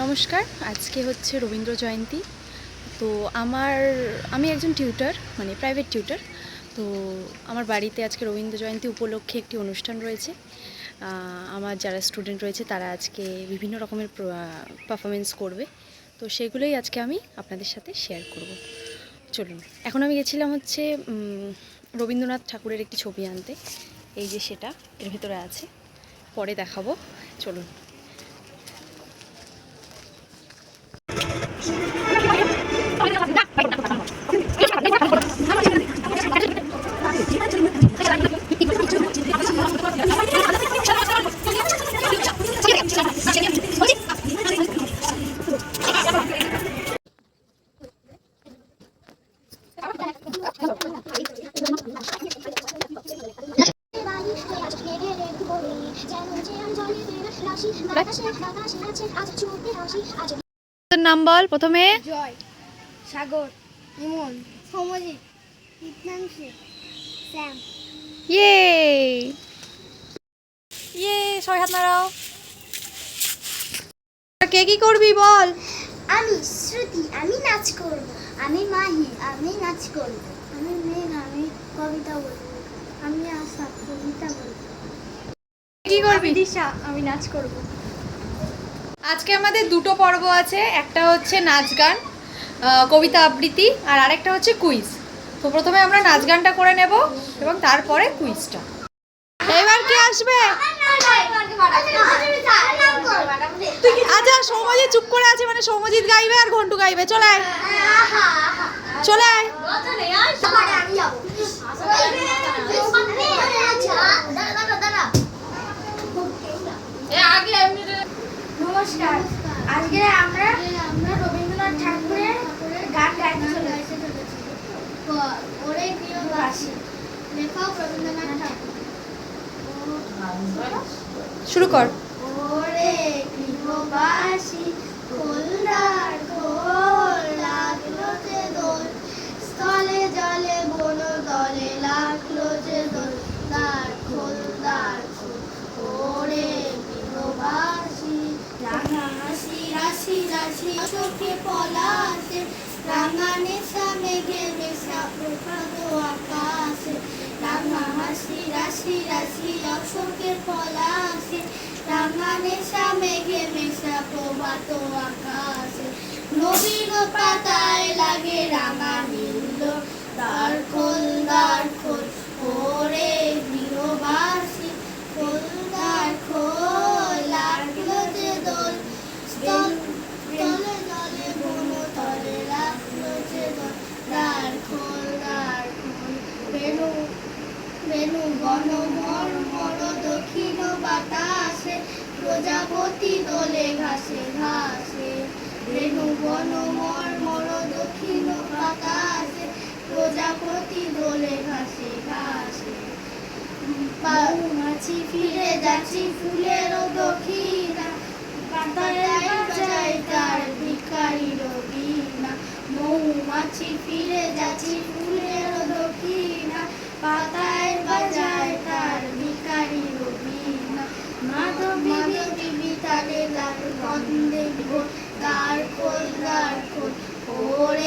নমস্কার, আজকে হচ্ছে রবীন্দ্র জয়ন্তী। তো আমার, আমি একজন টিউটার মানে প্রাইভেট টিউটার। তো আমার বাড়িতে আজকে রবীন্দ্র জয়ন্তী উপলক্ষে একটি অনুষ্ঠান রয়েছে। আমার যারা স্টুডেন্ট রয়েছে তারা আজকে বিভিন্ন রকমের পারফরমেন্স করবে। তো সেগুলোই আজকে আমি আপনাদের সাথে শেয়ার করব। চলুন, এখন আমি গেছিলাম হচ্ছে রবীন্দ্রনাথ ঠাকুরের একটি ছবি আনতে। এই যে সেটা, এর ভিতরে আছে। পরে দেখাবো। চলুন। নাম বল প্রথমে। জয় সাগর ইমন সমজিৎ বিজ্ঞানসী স্যাম ইয়ে ইয়ে সবাই হাত নাড়াও। কে কি করবি বল? আমি শ্রুতি আমি নাচ করব। আমি মাহি আমি নাচ করব। আমি মেঘ আমি কবিতা বলব। আমি আশা কবিতা বলব। কি করবি? দিশা আমি নাচ করব। আজকে আমাদের দুটো পর্ব আছে, একটা হচ্ছে নাচ গান কবিতা আবৃত্তি আর আরেকটা হচ্ছে কুইজ তো প্রথমে আমরা নাচ গানটা করে নেব এবং তারপরে কুইজটা এবার কি আসবে? আচ্ছা সৌমজিৎ চুপ করে আছে মানে সৌমজিৎ গাইবে আর ঘন্টু গাইবে। চলে আয়। চলে আয়। নমস্কার। আজকে আমরা আমরা রবীন্দ্রনাথ ঠাকুরের গান গাইতে চলেছি। ওরে প্রিয় বাসী লেখক রবীন্দ্রনাথ ঠাকুর। শুরু কর। ওরে গৃহবাসী খোলদার খোল লাগল যে দোল। স্থলে জলে বন দলে লাগল যে দোল। দ্বার খোল ওরে গৃহবাসী রাঙা হাসি রাশি রাশি চোখে পলাশে, রাঙা নেশা, মেঘে মেশা প্রভাত আকাশে। রাঙা হাসি, রাশি রাশি অশোকের পলাশে। রাঙা নেশা, মেঘে মেশা, প্রভাত আকাশে। নবীন পাতায় লাগে রাঙা নীল দ্বার খোল বেনু বন মর মর দক্ষিণ বাতাসে প্রজাপতি দোলে ঘাসে ঘাসে। বেনু বন মর মর দক্ষিণ বাতাসে প্রজাপতি দোলে ঘাসে ঘাসে। মাছি ফিরে যাচ্ছি ফুলের দক্ষিণা। পাতায় বাজায় তার ভিখারি রবিনা মৌমাছি ফিরে যাচ্ছি ফুলের পাতায় তার বিবি তারে তার খোল খোল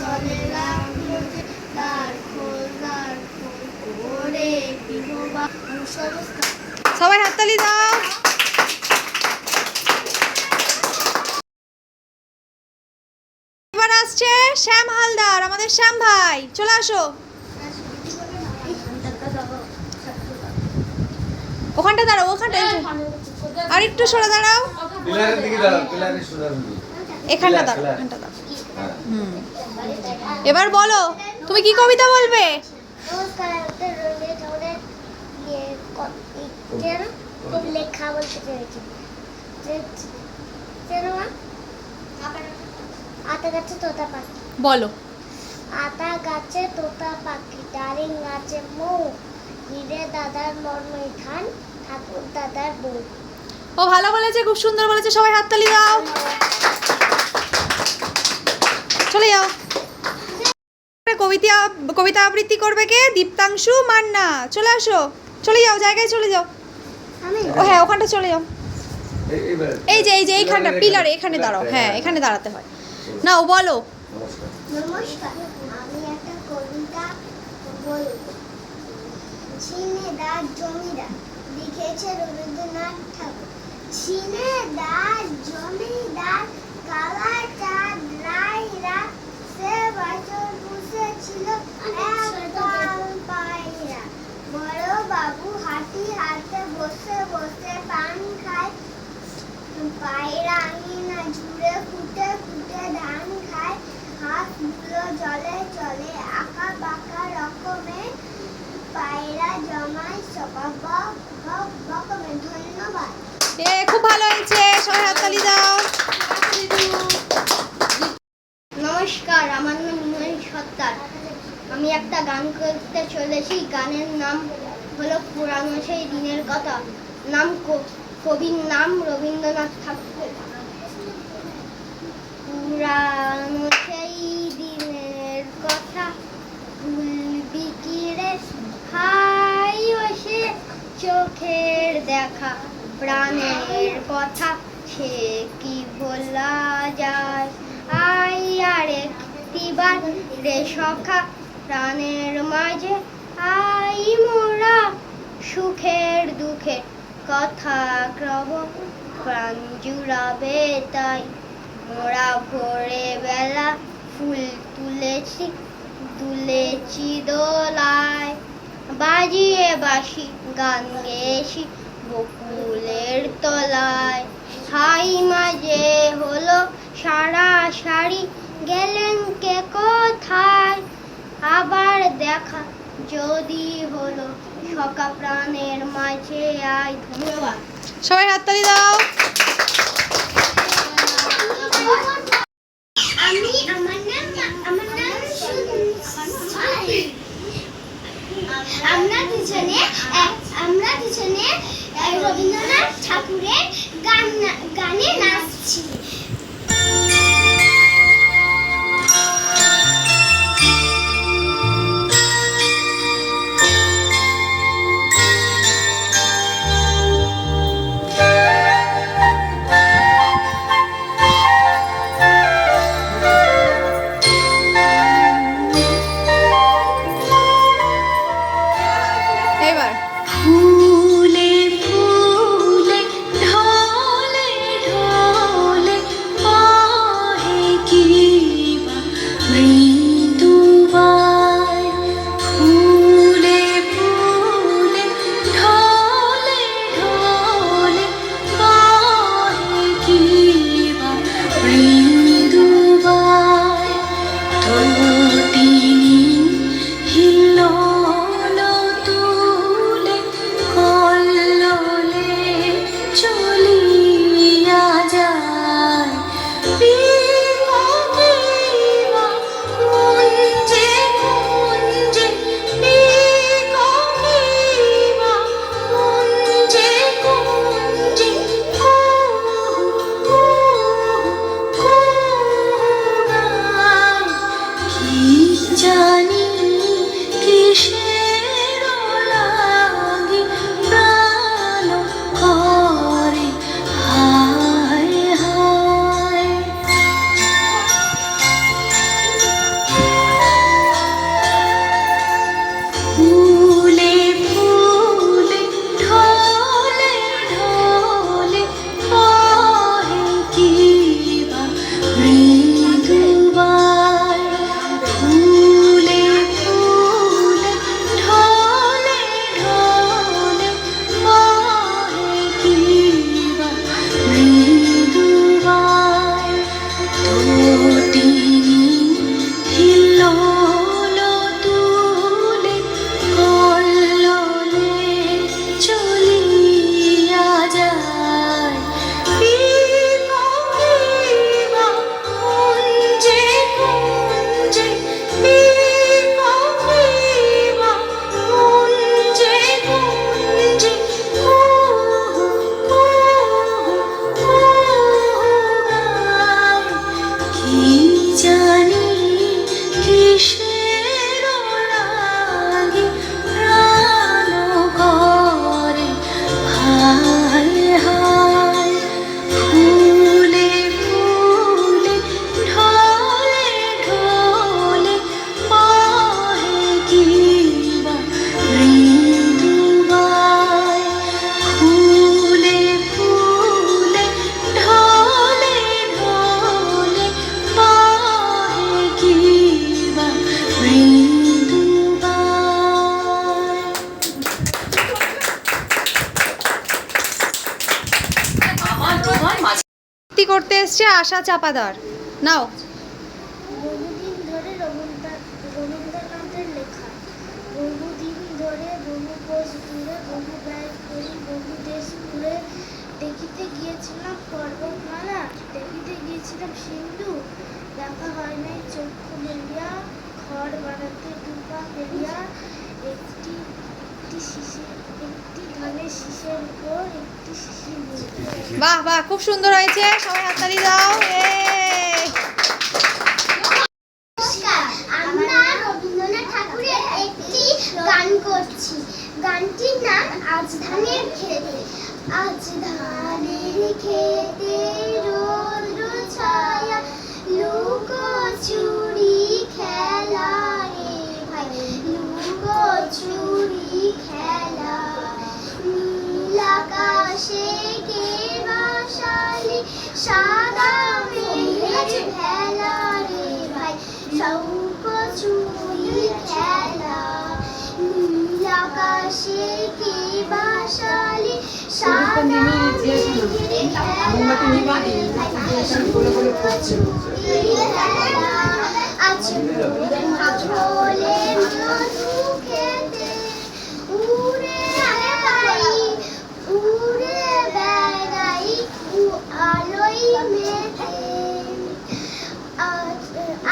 জলে লাগল দ্বার খোল সবাই হাততালি দাও। শ্যাম হালদার আমাদের শ্যাম ভাই চলে আসো। ওখানটা দাঁড়াও ওখানটা আর একটু সরে দাঁড়াও। এখানটা দাঁড়াও। এখানটা দাঁড়াও। হ্যাঁ। হুম। এবার বলো তুমি কি কবিতা বলবে? লেখা বলতে আতা গাছে তোতা পাখি বলো। আতা গাছে তোতা পাখি ডালিম গাছে মৌ হিরে দাদার মর্মই খান ঠাকুর দাদার বউ। ও ভালো বলেছে খুব সুন্দর বলেছে সবাই হাত হাততালি দাও। চলে যাও। কবিতা কবিতা আবৃত্তি করবে কে? দীপ্তাংশু মান্না। চলে আসো। চলে যাও জায়গায় চলে যাও। আমি? ও হ্যাঁ ওখানটা চলে যাও। এই- এই যে এই যে এইখানটা পিলারে এখানে দাঁড়াও। হ্যাঁ এখানে দাঁড়াতে হয়। না ও বলো নমস্কার, আমি একটা কবিতা বলব। ছিনেদার জমিদার, লিখেছে রবীন্দ্রনাথ ঠাকুর। ছিনেদার জমিদার কালা চাঁদ রায়রা সে বছর বসেছিল পায়রা। বড় বাবু হাঁটি হাতে বসে বসে পান খায়। পায়রা আঙিনা জুড়ে ফুটে ফুটে ধান খায়। হাতগুলো জলে চলে আঁকা বাঁকা রকমের পায়রা জমায় সবা। বক বক ধন্যবাদ। এ খুব ভালো হয়েছে সবাই হাততালি দাও। নমস্কার আমার নাম নুয়াই সত্তার। আমি একটা গান করতে চলেছি গানের নাম হলো পুরানো সেই দিনের কথা। নাম কবির নাম রবীন্দ্রনাথ ঠাকুর। পুরানো সেই দিনের কথা ভুলবি কি রে হাই সে চোখের দেখা, প্রাণের কথা সে কি ভোলা যায়? আই আর একটিবার রে সখা, প্রাণের মাঝে আই মোরা সুখের দুঃখের কথা ক্রব প্রাণ জুড়াবে তাই। মোরা ভোরে বেলা ফুল তুলেছি তুলেছি দোলায় বাজিয়ে বাসি গান গেছি বকুলের তলায়। ছাই মাঝে হলো সারা সারি গেলেন কে কোথায়? আবার দেখা যদি হলো সকা প্রাণের মাঝে আয়। ধন্যবাদ। সবাই হাততালি দাও। আশা চাপাদার নাও। বহুদিন ধরে লেখা। বহুদিন ধরে বহু বহু ব্যয় করি, বহু দেশ দেখিতে গিয়েছিলাম পর্বতমালা, দেখিতে গিয়েছিলাম সিন্ধু। দেখা হয় নাই চক্ষু মেলিয়া ঘর বানাতে দুপা ফেলিয়া, একটি একটি শিশি বাহ বাহ খুব সুন্দর হয়েছে সবাই হাততালি দাও এই।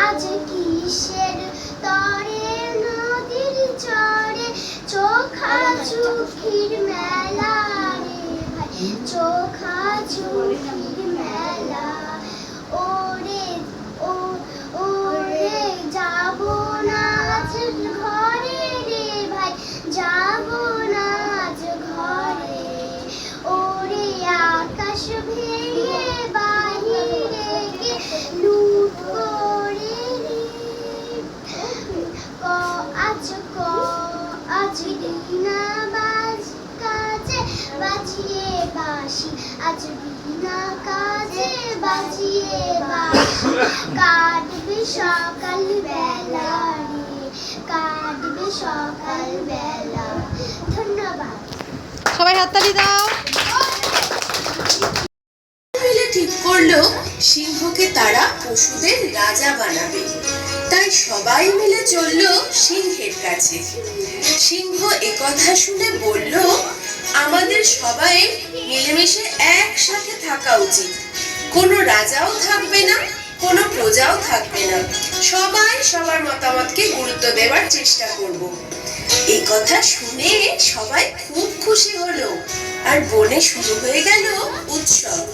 আজ কিসের তরে নদীর চরে চোখা চুখির মেলা রে ভাই চোখা চুখির আজ বিনা কাজে বাজিয়ে কাটবে সকাল বেলা কাটবে সকাল বেলা ধন্যবাদ। সবাই হাততালি দাও। ঠিক করল সিংহকে তারা পশুদের রাজা বানাবে। তাই সবাই মিলে চলল সিংহের কাছে। সিংহ একথা শুনে বলল আমাদের সবাই মিলেমিশে একসাথে থাকা উচিত। কোনো রাজাও থাকবে না, কোনো প্রজাও থাকবে না। সবাই সবার মতামতকে গুরুত্ব দেওয়ার চেষ্টা করব। এই কথা শুনে সবাই খুব খুশি হলো, আর বনে শুরু হয়ে গেল উৎসব।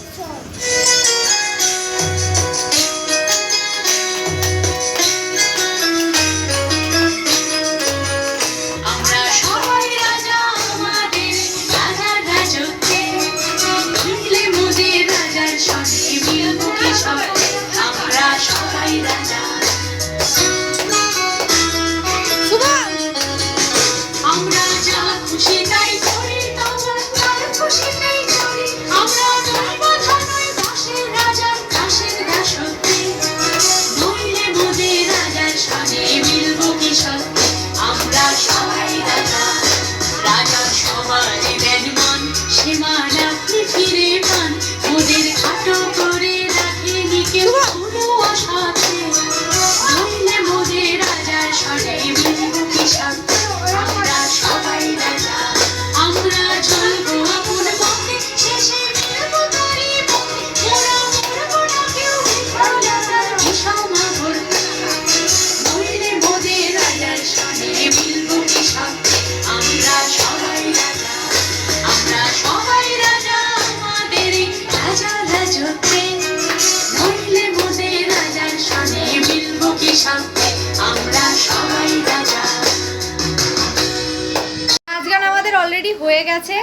গেছে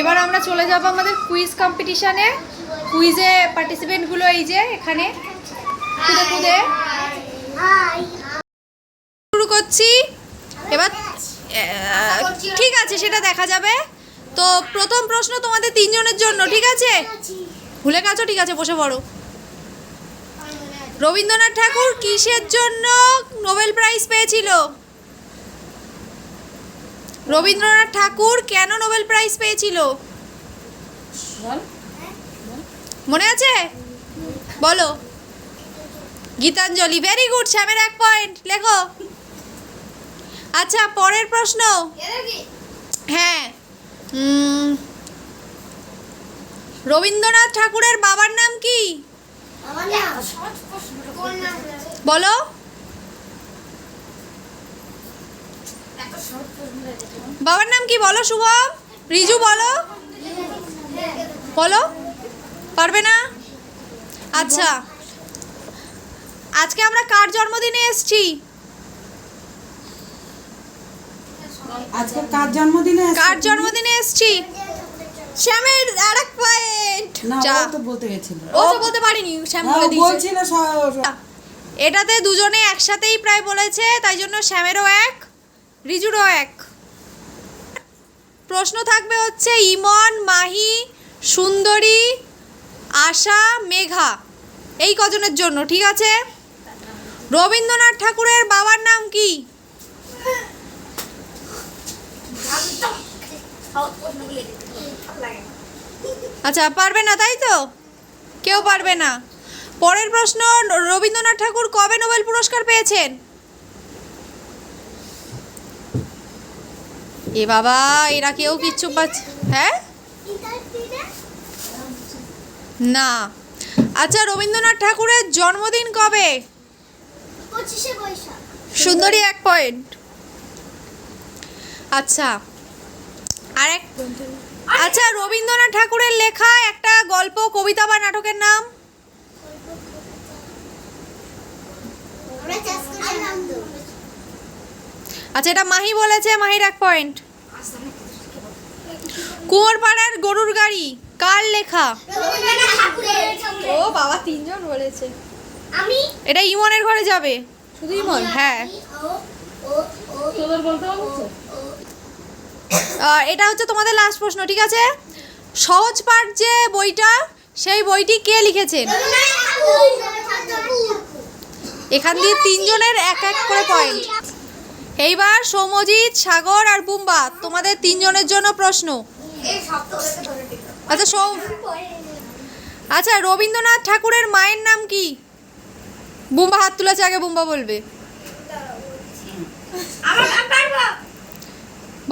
এবার আমরা চলে যাব আমাদের কুইজ কম্পিটিশানে কুইজে পার্টিসিপেন্টগুলো এই যে, এখানে। খুদে হাই শুরু করছি। এবার ঠিক আছে, সেটা দেখা যাবে। তো প্রথম প্রশ্ন তোমাদের তিনজনের জন্য, ঠিক আছে? ভুলে গেছো? ঠিক আছে, বসে পড়ো। রবীন্দ্রনাথ ঠাকুর কিসের জন্য নোবেল প্রাইজ পেয়েছিল? রবীন্দ্রনাথ ঠাকুর কেন নোবেল প্রাইজ পেয়েছিল? মনে আছে? বলো। গীতাঞ্জলি ভেরি গুড শ্যামের এক পয়েন্ট লেখো। আচ্ছা পরের প্রশ্ন। হ্যাঁ। রবীন্দ্রনাথ ঠাকুরের বাবার নাম কি? বলো। বাবার নাম কি বলো শুভম রিজু বলো। বলো। পারবে না? আচ্ছা। আজকে আমরা কার জন্মদিনে এসেছি? আজকে কার জন্মদিনে এসেছে? কার জন্মদিনে এসেছি? শ্যামের আর এক পয়েন্ট না যা। তো বলতে গেছিল। ও তো বলতে পারিনি শ্যাম বলে দিয়েছে। বলছিল এটাতে দুজনে একসাথেই প্রায় বলেছে তাই জন্য শ্যামেরও এক রিজুরও এক। প্রশ্ন থাকবে হচ্ছে, ইমন, মাহি, সুন্দরী, আশা, মেঘা, এই কজনের জন্য, ঠিক আছে? রবীন্দ্রনাথ ঠাকুরের বাবার নাম কি? আচ্ছা পারবে না, তাই তো? কেউ পারবে না। পরের প্রশ্ন, রবীন্দ্রনাথ ঠাকুর কবে নোবেল পুরস্কার পেয়েছেন? এ বাবা এরা কেউ কিচ্ছু পাচ্ছে হ্যাঁ? না। আচ্ছা রবীন্দ্রনাথ ঠাকুরের জন্মদিন কবে? সুন্দরী এক পয়েন্ট আচ্ছা আর এক আচ্ছা রবীন্দ্রনাথ ঠাকুরের লেখা একটা গল্প কবিতা বা নাটকের নাম? আচ্ছা এটা মাহি বলেছে মাহির এক পয়েন্ট কুয়োরপাড়ার গরুর গাড়ি কার লেখা? ও বাবা তিনজন বলেছে। আমি? এটা ইমনের ঘরে যাবে। শুধু ইমন? হ্যাঁ। ও ও ও তোদের বলতে হবে আহ, এটা হচ্ছে তোমাদের লাস্ট প্রশ্ন ঠিক আছে? সহজ পাঠ যে বইটা সেই বইটি কে লিখেছেন? এখান দিয়ে তিনজনের এক এক করে পয়েন্ট এইবার সৌমজিৎ সাগর আর বুম্বা তোমাদের তিনজনের জন্য প্রশ্ন। আচ্ছা সৌ আচ্ছা রবীন্দ্রনাথ ঠাকুরের মায়ের নাম কি? বুম্বা হাত তুলেছে আগে বুম্বা বলবে।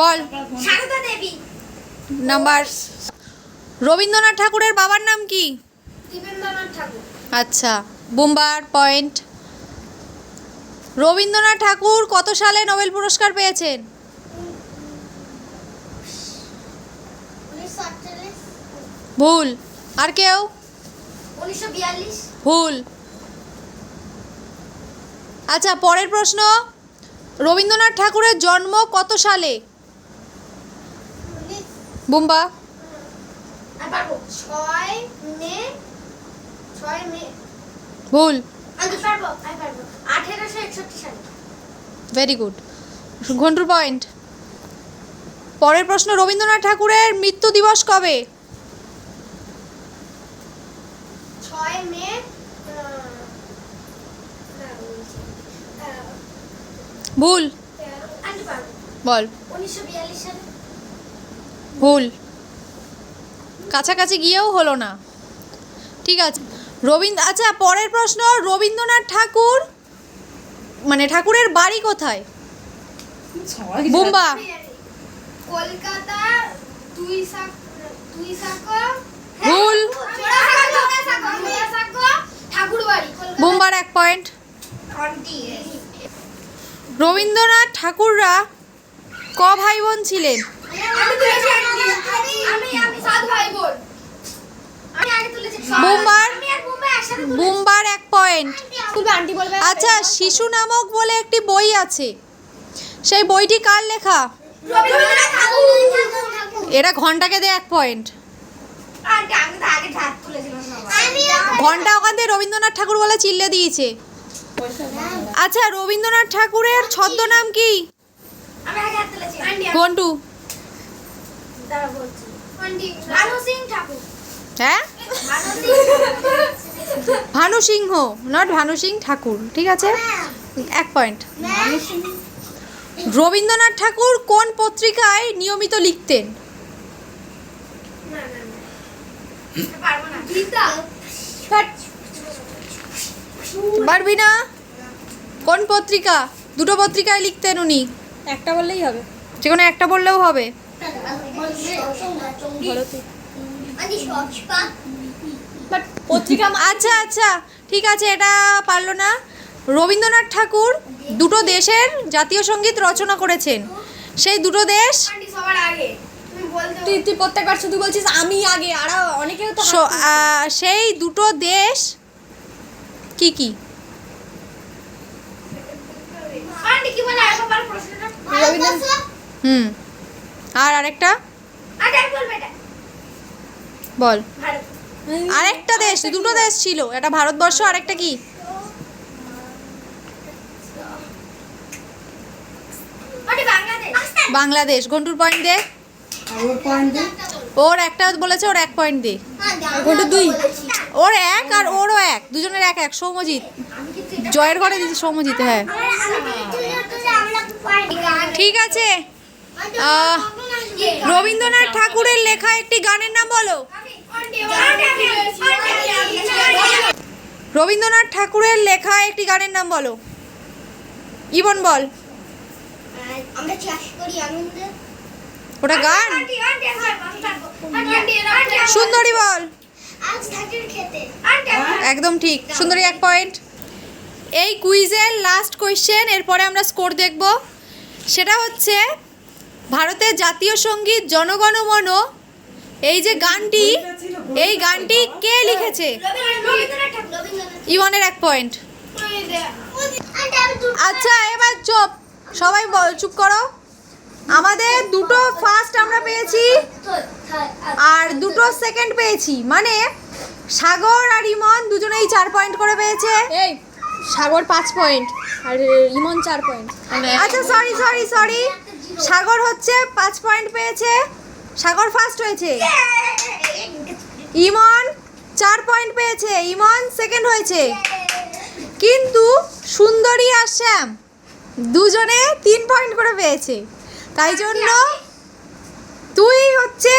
বল। নাম্বার। রবীন্দ্রনাথ ঠাকুরের বাবার নাম কি? আচ্ছা বুম্বার পয়েন্ট। রবীন্দ্রনাথ ঠাকুর কত সালে নোবেল পুরস্কার পেয়েছেন? ভুল। আর কেউ? ভুল। আচ্ছা পরের প্রশ্ন। রবীন্দ্রনাথ ঠাকুরের জন্ম কত সালে? বুম্বা। ভুল। আমি পারব আমি পারব। আঠেরোশো একষট্টি সালে। ভেরি গুড ঘন্টুর পয়েন্ট পরের প্রশ্ন রবীন্দ্রনাথ ঠাকুরের মৃত্যু দিবস কবে? ছয় মে ভুল। বল। ভুল। কাছাকাছি গিয়েও হলো না। ঠিক আছে। রবীন্দ্র আচ্ছা পরের প্রশ্ন রবীন্দ্রনাথ ঠাকুর মানে ঠাকুরের বাড়ি কোথায়? বুম্বা। কলকাতা ভুল বুম্বার এক পয়েন্ট রবীন্দ্রনাথ ঠাকুররা ক ভাই বোন ছিলেন? বুম্বার। বুম্বার এক পয়েন্ট তুলবে আন্টি বলবে আচ্ছা শিশু নামক বলে একটি বই আছে। সেই বইটি কার লেখা? এরা ঘন্টাকে দেয় এক পয়েন্ট ঘণ্টা ওখান থেকে রবীন্দ্রনাথ ঠাকুর বলে চিল্লে দিয়েছে। আচ্ছা রবীন্দ্রনাথ ঠাকুরের ছদ্মনাম কি? ঘন্টু। সিং ঠাকুর। হ্যাঁ? ভানু সিংহ নট ভানু সিং ঠাকুর ঠিক আছে? এক পয়েন্ট রবীন্দ্রনাথ ঠাকুর কোন পত্রিকায় নিয়মিত লিখতেন? না না না পারব না? গীতা পারবি না কোন পত্রিকা? দুটো পত্রিকায় লিখতেন উনি। একটা বললেই হবে। যে কোনো একটা বললেও হবে। বাট পত্রিকা আচ্ছা আচ্ছা ঠিক আছে এটা পারল না। রবীন্দ্রনাথ ঠাকুর দুটো দেশের জাতীয় সংগীত রচনা করেছেন। সেই দুটো দেশ তুই তুই প্রত্যেকবার শুধু বলছিস আমি আগে। আর অনেকেও তো সেই দুটো দেশ কি কি? হুম। আর আরেকটা? বল। আরেকটা দেশ দুটো দেশ ছিল। একটা ভারতবর্ষ আরেকটা কি? বাংলাদেশ। ঘন্টুর পয়েন্ট দে। ওর একটা বলেছে ওর এক পয়েন্ট দে। ঘণ্টা দুই। ওর এক আর ওরও এক। দুজনের এক এক সৌমজিৎ। জয়ের ঘরে দিচ্ছি সৌমজিৎ হ্যাঁ। ঠিক আছে। রবীন্দ্রনাথ ঠাকুরের লেখা একটি গানের নাম বলো। রবীন্দ্রনাথ ঠাকুরের লেখা একটি গানের নাম বলো। ইবন বল। ওটা গান? সুন্দরী বল। একদম ঠিক। সুন্দরী, এক পয়েন্ট এই কুইজের লাস্ট কোয়েশ্চেন এরপরে আমরা স্কোর দেখব। সেটা হচ্ছে ভারতের জাতীয় সংগীত জনগণমন। এই যে গানটি এই গানটি কে লিখেছে? ইমনের এক পয়েন্ট আচ্ছা এবার চুপ। সবাই বল- চুপ করো। আমাদের দুটো ফার্স্ট আমরা পেয়েছি আর দুটো সেকেন্ড পেয়েছি। মানে সাগর আর ইমন দুজনেই চার পয়েন্ট করে পেয়েছে। এই সাগর পাঁচ পয়েন্ট আর ইমন চার পয়েন্ট আচ্ছা সরি সরি সরি সাগর হচ্ছে পাঁচ পয়েন্ট পেয়েছে। সাগর ফার্স্ট হয়েছে। ইমন চার পয়েন্ট পেয়েছে। ইমন সেকেন্ড হয়েছে। কিন্তু সুন্দরী আর শ্যাম দুজনে তিন পয়েন্ট করে পেয়েছে। তাই জন্য তুই হচ্ছে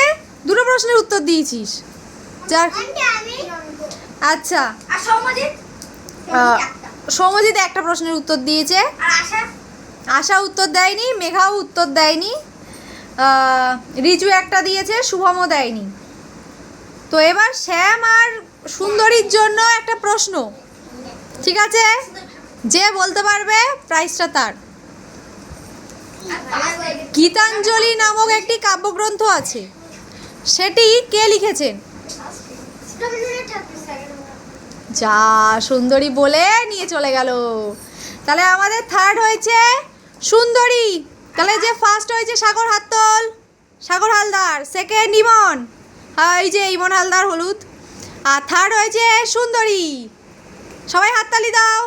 দুটো প্রশ্নের উত্তর দিয়েছিস। যার আচ্ছা। সৌমজিৎ একটা প্রশ্নের উত্তর দিয়েছে। আর আশা উত্তর দেয়নি, মেঘাও উত্তর দেয়নি রিজু একটা দিয়েছে, শুভমও দেয়নি। তো এবার শ্যাম আর সুন্দরীর জন্য একটা প্রশ্ন। ঠিক আছে? যে বলতে পারবে প্রাইসটা তার। গীতাঞ্জলি নামক একটি কাব্যগ্রন্থ আছে। সেটি কে লিখেছেন? যা সুন্দরী বলে নিয়ে চলে গেল। তাহলে আমাদের থার্ড হয়েছে সুন্দরী। তাহলে যে ফার্স্ট হয়েছে সাগর হাতল সাগর হালদার সেকেন্ড ইমন। এই যে ইমন হালদার হলুদ। আর থার্ড হয়েছে সুন্দরী। সবাই হাততালি দাও।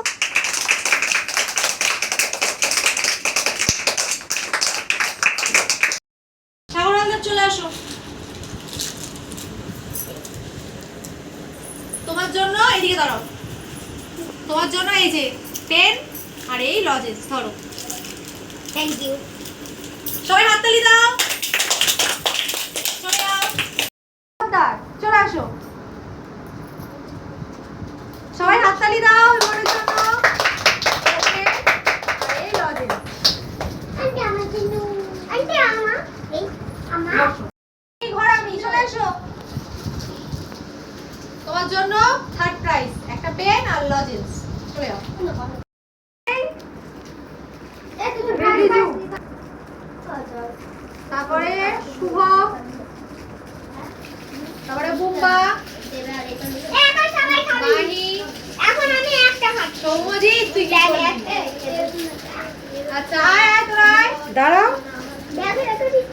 সাগর হালদার, চলে আসো। তোমার জন্য এদিকে দাঁড়াও। তোমার জন্য এই যে পেন আর এই লজেন্স ধরো। থ্যাংক ইউ সবাই হাততালি দাও চলে যাও হালদার, চলে আসো সবাই হাততালি দাও ইমনের জন্য Okay, আর এই লজেন্স আন্টি আমার জন্য আন্টি আমার এই আমার এই ঘর আমি চলে এসো তোমার জন্য থার্ড প্রাইজ একটা পেন আর লজেন্স চলে যাও তারপরে শুভ তারপরে বুম্বা এখন সবাই খাবি মাহি এখন আমি একটা খাচ্ছি সৌমজিৎ তুই কি করবি? আচ্ছা আয় আয় তোরা আয় দাঁড়াও।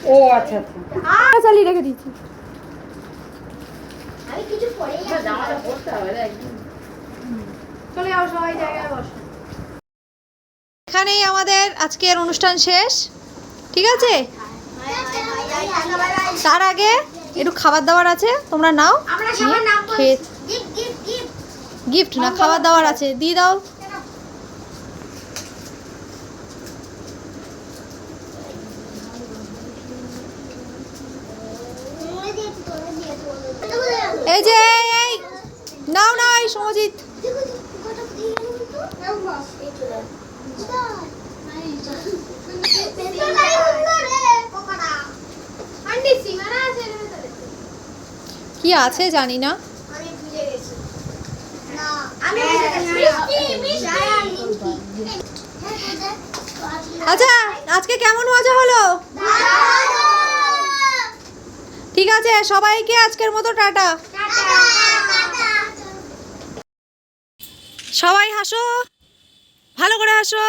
ও আচ্ছা আচ্ছা। চালিয়ে রেখে দিচ্ছি। আমি কিছু পরেই চলে যাও সবাই জায়গায় বসো এখানেই আমাদের আজকের অনুষ্ঠান শেষ। ঠিক আছে? তার আগে একটু খাবার দাবার আছে তোমরা নাও। খেয়ে গিফট গিফট গিফট। গিফট না খাবার দাবার আছে। দিয়ে দাও। এই যে, এই নাও না এই সমজিৎ। কি আছে জানি না। আচ্ছা আজকে কেমন মজা হলো? ঠিক আছে সবাইকে আজকের মতো টাটা। সবাই হাসো ভালো করে হাসো।